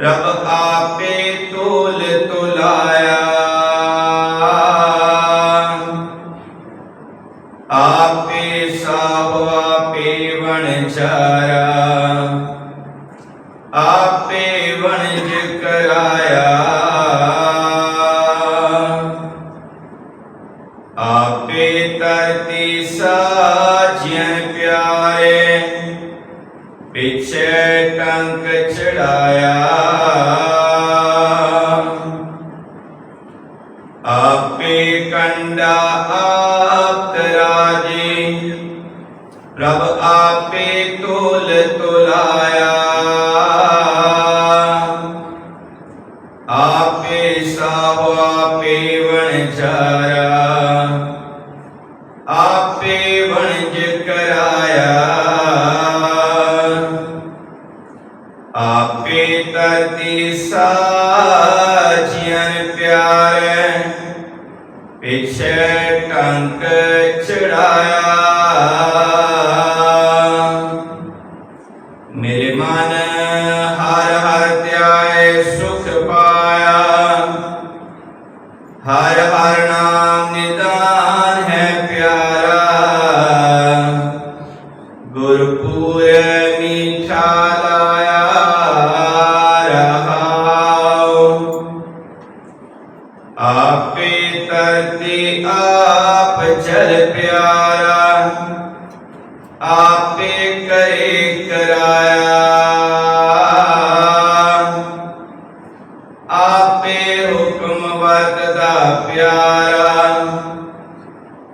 Rub ਆਪੇ ਤੋਲ ਤੁਲਾਇਆ। ਆਪੇ ਸਾਭ ਆਪੇ ਵਣਚਾਰਾ ਆਪੇ ਵਣਜ ਕਰਾਇਆ। ਆਪੇ ਤਰਤੀ ਸਾਜਨ ਕੰਕ ਟੰਕ ਆਪੇ ਕੰਡਾ ਆਪ ਤਰਾਜੀ ਪ੍ਰਭ ਆਪੇ ਤੋਲ ਤੁਲਾਇਆ। ਆਪੇ ਸਾਹੁ ਆਪੇ ਵਣਚਾਰਾ ਆਪੇ ਆਪੇ ਤਰਤੀ ਸਾਜੀਆਂ ਪਿਆਰੇ। ਪਿਛੇ ਟੰਕ ਚੜਾਇਆ। ਮੇਰੇ ਮਨ ਹਰ ਹਰ ਧਿਆਏ ਸੁਖ ਪਾਇਆ। ਹਰ آپ ترتی آپ چل پیارا آپ کرے کرایا آپ حکم وقتا پیارا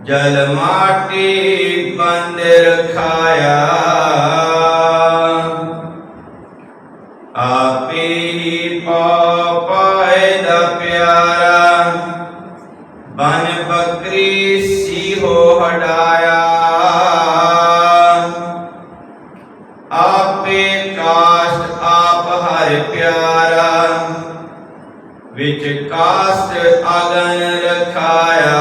جل ماٹی بند رکھایا آپ پاپا دا پیارا ਬਨ ਬੱਕਰੀ ਸੀ ਹੋ ਹਟਾਇਆ। ਆਪੇ ਕਾਸ਼ਟ ਆਪ ਹਰ ਪਿਆਰਾ ਵਿੱਚ ਕਾਸ਼ਟ ਅਗਨ ਰਖਾਇਆ।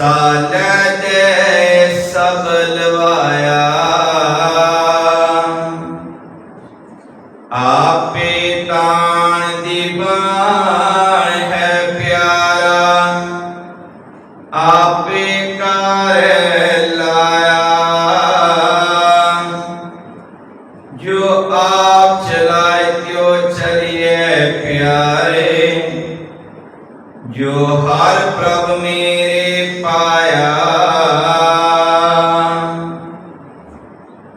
ਸਾਲੇ ਦੇ ਸਭ ਲਵਾਇਆ ਆਪੇ ਤਾਣ ਦੀ ਬਾਣ میرے پایا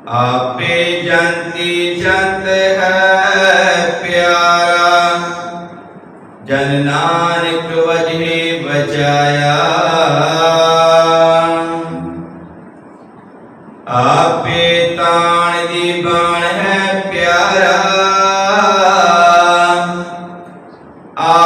آپ جن جنت ہے پیارا جل نجے بچایا آپ تان دی بان ہے پیارا